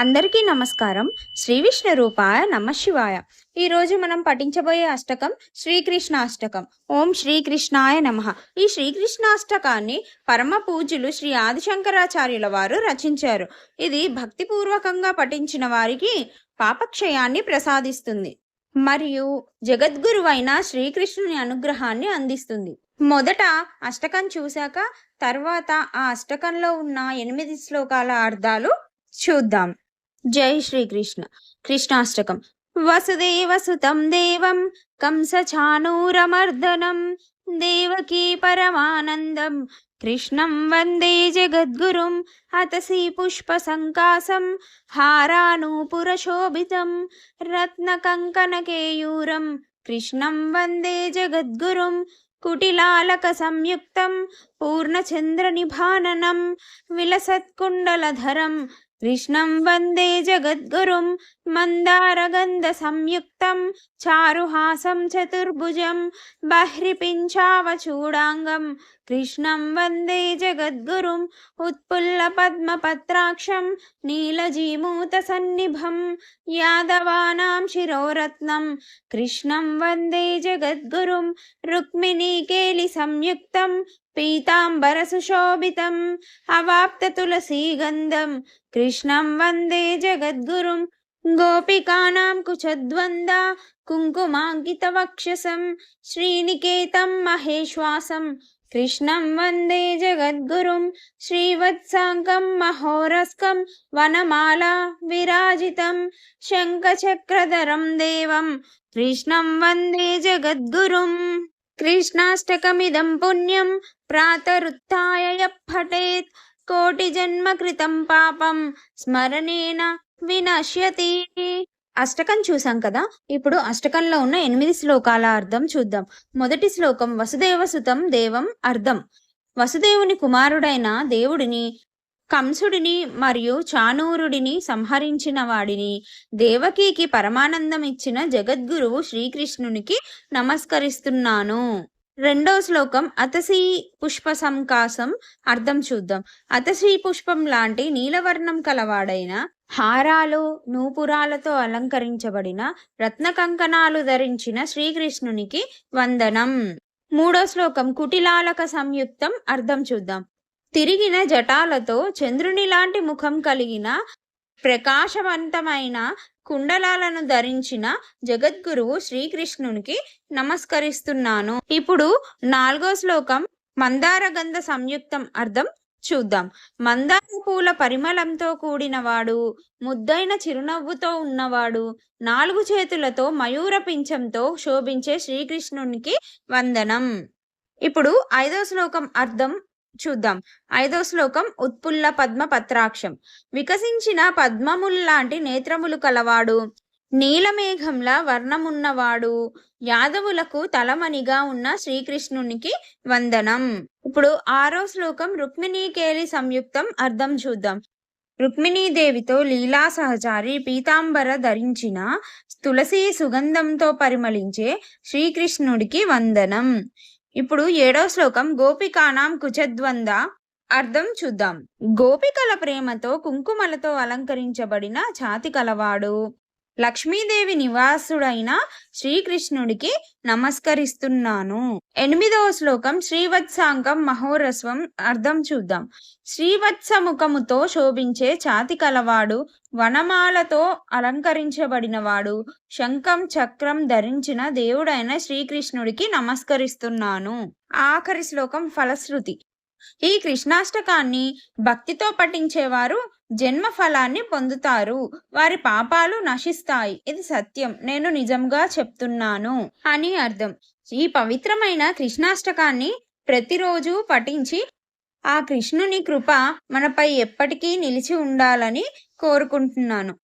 అందరికీ నమస్కారం. శ్రీ విష్ణు రూపాయ నమ శివాయ. ఈరోజు మనం పఠించబోయే అష్టకం శ్రీకృష్ణ అష్టకం ఓం శ్రీకృష్ణాయ నమ. ఈ శ్రీకృష్ణాష్టకాన్ని పరమ పూజలు శ్రీ ఆదిశంకరాచార్యుల వారు రచించారు. ఇది భక్తిపూర్వకంగా పఠించిన వారికి పాపక్షయాన్ని ప్రసాదిస్తుంది. మరియు జగద్గురువైన శ్రీకృష్ణుని అనుగ్రహాన్ని అందిస్తుంది. మొదట అష్టకం చూశాక తర్వాత ఆ అష్టకంలో ఉన్న ఎనిమిది శ్లోకాల అర్థాలు చూద్దాం. జై శ్రీకృష్ణ. కృష్ణాష్టకం. వసుదేవ సుతం దేవం కంసచానూరమర్దనం దేవకీ పరమానందం. కృష్ణం వందే జగద్గురుం అతసి పుష్ప సంకాసం హారానూపురశోభితం రత్నకంకనకేయూరం కృష్ణం వందే జగద్గురుం కుటిలాలక సంయుక్తం పూర్ణచంద్రనిభాననం విలసత్కుండలధరం. కృష్ణం వందే జగద్గురుం మందారగంధ సంయుక్తం చారుహాసం చతుర్భుజం బహ్రిపించావచూడాంగం కృష్ణం వందే జగద్గురుం ఉత్పుల్ల పద్మపత్రాక్షం నీలజీమూత సన్నిభం యాదవానాం శిరోరత్నం కృష్ణం వందే జగద్గురుం రుక్మిణీకేలి సంయుక్తం పీతాంబరసుశోభితం అవాప్త తులసీగంధం కృష్ణం వందే జగద్గురుం గోపికానాం కుచద్వంద కుంకుమాంకితవక్షసం శ్రీనికేతం మహేశ్వాసం కృష్ణం వందే జగద్గురుం శ్రీవత్సాంకం మహోరస్కం వనమాల విరాజితం కృష్ణాష్టకమిదం పుణ్యం ప్రాతరుత్య యః పఠేత్. కోటి జన్మ కృతం పాపం స్మరణేన వినశ్యతి. అష్టకం చూసాం కదా? ఇప్పుడు అష్టకంలో ఉన్న ఎనిమిది శ్లోకాల అర్థం చూద్దాం. మొదటి శ్లోకం వసుదేవ సుతం దేవం అర్థం వసుదేవుని కుమారుడైన దేవుడిని కంసుడిని మరియు చానూరుడిని సంహరించిన వాడిని. దేవకీకి పరమానందం ఇచ్చిన జగద్గురువు శ్రీకృష్ణునికి నమస్కరిస్తున్నాను. రెండో శ్లోకం అతసీ పుష్ప సంకాసం అర్థం చూద్దాం. అతసీ పుష్పం లాంటి నీలవర్ణం కలవాడైన హారాలు నూపురాలతో అలంకరించబడిన రత్న కంకణాలు ధరించిన శ్రీకృష్ణునికి వందనం. మూడో శ్లోకం కుటిలాలక సంయుక్తం. అర్థం చూద్దాం. తిరిగిన జటాలతో చంద్రుని లాంటి ముఖం కలిగిన ప్రకాశవంతమైన కుండలాలను ధరించిన జగద్గురువు శ్రీకృష్ణునికి నమస్కరిస్తున్నాను. ఇప్పుడు నాలుగో శ్లోకం మందారగంధ సంయుక్తం అర్థం చూద్దాం. మందార పూల పరిమళంతో కూడినవాడు ముద్దైన చిరునవ్వుతో ఉన్నవాడు నాలుగు చేతులతో మయూర పింఛంతో శోభించే శ్రీకృష్ణునికి వందనం. ఇప్పుడు ఐదో శ్లోకం అర్థం చూద్దాం. ఐదో శ్లోకం ఉత్పుల్ల పద్మ పత్రాక్షం. వికసించిన పద్మముల్లాంటి నేత్రములు కలవాడు. నీలమేఘంలా వర్ణమున్నవాడు. యాదవులకు తలమణిగా ఉన్న శ్రీకృష్ణునికి వందనం. ఇప్పుడు ఆరో శ్లోకం రుక్మిణీకేలి సంయుక్తం అర్థం చూద్దాం. రుక్మిణీదేవితో లీలా సహచారి పీతాంబర ధరించిన తులసి సుగంధంతో పరిమళించే శ్రీకృష్ణుడికి వందనం. ఇప్పుడు ఏడో శ్లోకం గోపికానాం కుచద్వంద. అర్థం చూద్దాం. గోపికల ప్రేమతో కుంకుమలతో అలంకరించబడిన ఛాతి కలవాడు. లక్ష్మీదేవి నివాసుడైన శ్రీకృష్ణుడికి నమస్కరిస్తున్నాను. ఎనిమిదవ శ్లోకం శ్రీవత్సాంకం మహోరస్వం అర్థం చూద్దాం. శ్రీవత్సముఖముతో శోభించే ఛాతి కలవాడు వనమాలతో అలంకరించబడినవాడు శంఖం చక్రం ధరించిన దేవుడైన శ్రీకృష్ణుడికి నమస్కరిస్తున్నాను. ఆఖరి శ్లోకం ఫలశ్రుతి. ఈ కృష్ణాష్టకాన్ని భక్తితో పఠించేవారు జన్మ ఫలాన్ని పొందుతారు. వారి పాపాలు నశిస్తాయి. ఇది సత్యం. నేను నిజంగా చెప్తున్నాను అని అర్థం. ఈ పవిత్రమైన కృష్ణాష్టకాన్ని ప్రతిరోజు పఠించి ఆ కృష్ణుని కృప మనపై ఎప్పటికీ నిలిచి ఉండాలని కోరుకుంటున్నాను.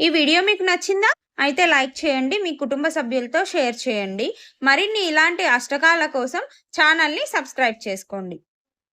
ఈ వీడియో మీకు నచ్చిందా? అయితే లైక్ చేయండి మీ కుటుంబ సభ్యులతో షేర్ చేయండి. మరిన్ని ఇలాంటి అష్టకాల కోసం ఛానల్ని సబ్స్క్రైబ్ చేసుకోండి.